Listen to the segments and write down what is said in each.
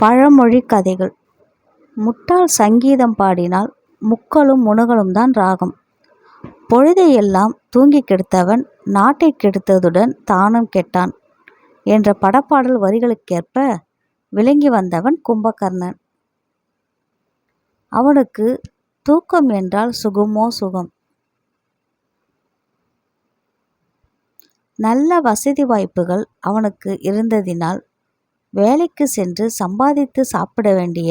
பழமொழி கதைகள். முட்டாள் சங்கீதம் பாடினால் முக்களும் முனகலும் தான் ராகம். பொழுதையெல்லாம் தூங்கி கெடுத்தவன் நாட்டை கெடுத்ததுடன் தானும் கெட்டான் என்ற படப்பாடல் வரிகளுக்கேற்ப விளங்கி வந்தவன் கும்பகர்ணன். அவனுக்கு தூக்கம் என்றால் சுகமோ சுகம். நல்ல வசதி வாய்ப்புகள் அவனுக்கு இருந்ததினால் வேலைக்கு சென்று சம்பாதித்து சாப்பிட வேண்டிய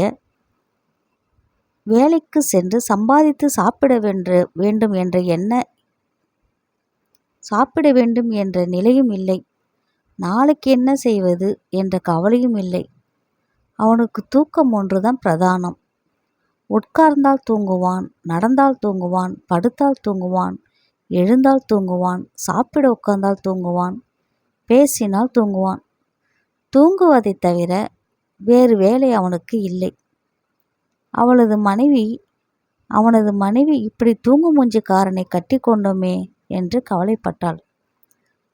வேலைக்கு சென்று சம்பாதித்து சாப்பிட வென்று வேண்டும் என்ற எண்ண சாப்பிட வேண்டும் என்ற நிலையும் இல்லை. நாளைக்கு என்ன செய்வது என்ற கவலையும் இல்லை. அவனுக்கு தூக்கம் ஒன்றுதான் பிரதானம். உட்கார்ந்தால் தூங்குவான் நடந்தால் தூங்குவான் படுத்தால் தூங்குவான் எழுந்தால் தூங்குவான் சாப்பிட உட்கார்ந்தால் தூங்குவான் பேசினால் தூங்குவான். தூங்குவதைத் தவிர வேறு வேலை அவனுக்கு இல்லை. அவளது மனைவி அவனது மனைவி இப்படி தூங்கு மூஞ்சிக்காரனை கட்டி கொண்டோமே என்று கவலைப்பட்டாள்.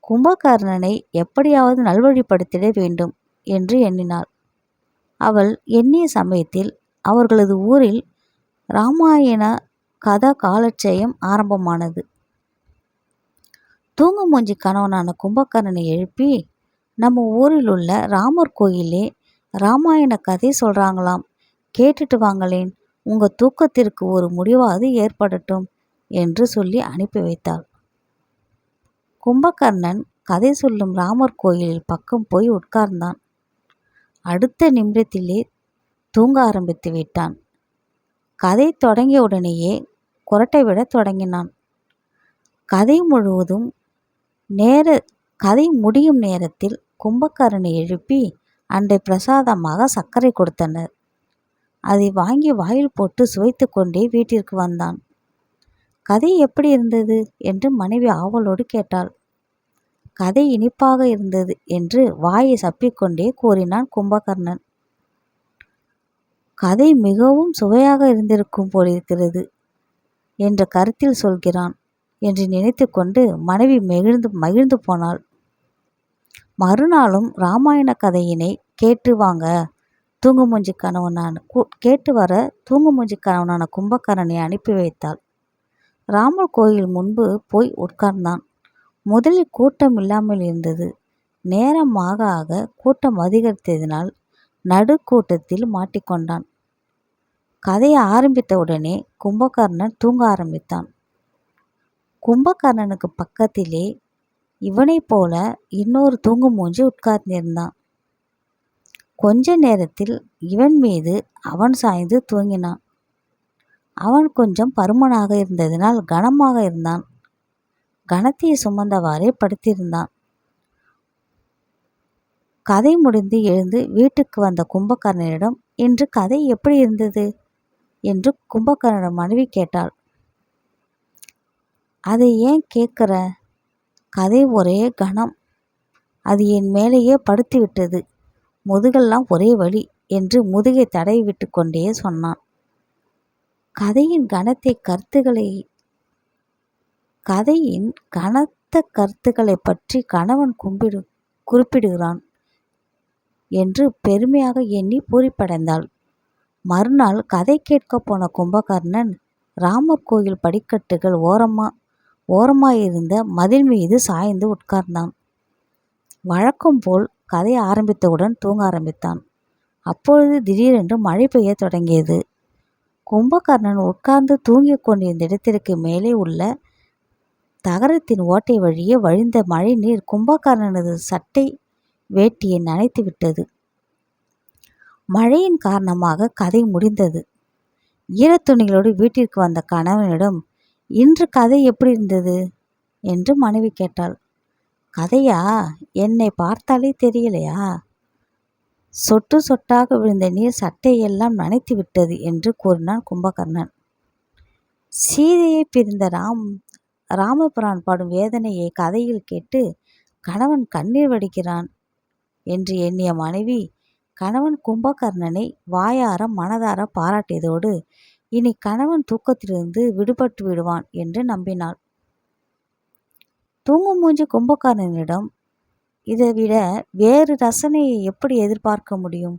கும்பகர்ணனை எப்படியாவது நல்வழிப்படுத்திட வேண்டும் என்று எண்ணினாள். அவள் எண்ணிய சமயத்தில் அவர்களது ஊரில் ராமாயண கதா காலட்சயம் ஆரம்பமானது. தூங்கு மூஞ்சி கணவனான கும்பகர்ணனை எழுப்பி நம்ம ஊரில் உள்ள ராமர் கோயிலே ராமாயண கதை சொல்கிறாங்களாம் கேட்டுட்டு வாங்களேன். உங்கள் தூக்கத்திற்கு ஒரு முடிவாவது ஏற்படட்டும் என்று சொல்லி அனுப்பி வைத்தாள். கும்பகர்ணன் கதை சொல்லும் ராமர் கோயிலில் பக்கம் போய் உட்கார்ந்தான். அடுத்த நிமிடத்திலே தூங்க ஆரம்பித்து விட்டான். கதை தொடங்கிய உடனேயே குரட்டை விட தொடங்கினான். கதை முழுவதும் நேர கதை முடியும் நேரத்தில் கும்பகர்ணனை எழுப்பி அன்றை பிரசாதமாக சர்க்கரை கொடுத்தனர். அதை வாங்கி வாயில் போட்டு சுவைத்து கொண்டே வீட்டிற்கு வந்தான். கதை எப்படி இருந்தது? என்று மனைவி ஆவலோடு கேட்டாள். கதை இனிப்பாக இருந்தது என்று வாயை சப்பிக்கொண்டே கூறினான் கும்பகர்ணன். கதை மிகவும் சுவையாக இருந்திருக்கும் போலிருக்கிறது என்ற கருத்தில் சொல்கிறான் என்று நினைத்து கொண்டு மனைவி மகிழ்ந்து மகிழ்ந்து போனாள். மறுநாளும் ராமாயண கதையினை கேட்டு வாங்க. தூங்குமூஞ்சி கணவனான கேட்டு வர தூங்குமூஞ்சி கணவனான கும்பகர்ணனை அனுப்பி வைத்தாள். ராமர் கோயில் முன்பு போய் உட்கார்ந்தான். முதலில் கூட்டம் இல்லாமல் இருந்தது. நேரம் ஆக ஆக கூட்டம் அதிகரித்ததினால் நடுக்கூட்டத்தில் மாட்டிக்கொண்டான். கதையை ஆரம்பித்தவுடனே கும்பகர்ணன் தூங்க ஆரம்பித்தான். கும்பகர்ணனுக்கு பக்கத்திலே இவனைப் போல இன்னொரு தூங்கு மூஞ்சி உட்கார்ந்திருந்தான். கொஞ்ச நேரத்தில் இவன் மீது அவன் சாய்ந்து தூங்கினான். அவன் கொஞ்சம் பருமனாக இருந்ததினால் கனமாக இருந்தான். கனத்தை சுமந்தவாறே படுத்திருந்தான். கதை முடிந்து எழுந்து வீட்டுக்கு வந்த கும்பகர்ணனிடம் இன்று கதை எப்படி இருந்தது? என்று கும்பகர்ணனிடம் மனைவி கேட்டாள். அதை ஏன் கேட்குற? கதை ஒரே கணம். அது என் மேலேயே படுத்து விட்டது. முதுகெல்லாம் ஒரே வழி என்று முதுகை தடவி விட்டு கொண்டே சொன்னான். கதையின் கனத்தை கருத்துக்களை கதையின் கனத்த கருத்துக்களை பற்றி கணவன் கும்பிடு குறிப்பிடுகிறான் என்று பெருமையாக எண்ணி பூரிப்படைந்தாள். மறுநாள் கதை கேட்க போன கும்பகர்ணன் ராமர் கோயில் படிக்கட்டுகள் ஓரமாயிருந்த மதில் மீது சாய்ந்து உட்கார்ந்தான். வழக்கம் போல் கதை ஆரம்பித்தவுடன் தூங்க ஆரம்பித்தான். அப்பொழுது திடீரென்று மழை பெய்ய தொடங்கியது. கும்பகர்ணன் உட்கார்ந்து தூங்கிக் கொண்டிருந்த இடத்திற்கு மேலே உள்ள தகரத்தின் ஓட்டை வழியே வழிந்த மழை நீர் கும்பகர்ணனது சட்டை வேட்டியை நனைத்து விட்டது. மழையின் காரணமாக கதை முடிந்தது. ஈரத்துணிகளோடு வீட்டிற்கு வந்த கணவனிடம் இன்று கதை எப்படி இருந்தது? என்று மனைவி கேட்டாள். கதையா? என்னை பார்த்தாலே தெரியலையா? சொட்டு சொட்டாக விழுந்த நீர் சட்டையெல்லாம் நனைத்து விட்டது என்று கூறினான் கும்பகர்ணன். சீதையை பிரிந்த ராம் ராமபுரான் பாடும் வேதனையை கதையில் கேட்டு கணவன் கண்ணீர் வடிக்கிறான் என்று எண்ணிய மனைவி கணவன் கும்பகர்ணனை வாயார மனதார பாராட்டியதோடு இனி கணவன் தூக்கத்திலிருந்து விடுபட்டு விடுவான் என்று நம்பினாள். தூங்கும் மூஞ்சி கும்பகர்ணனிடம் இதை விட வேறு ரசனையை எப்படி எதிர்பார்க்க முடியும்?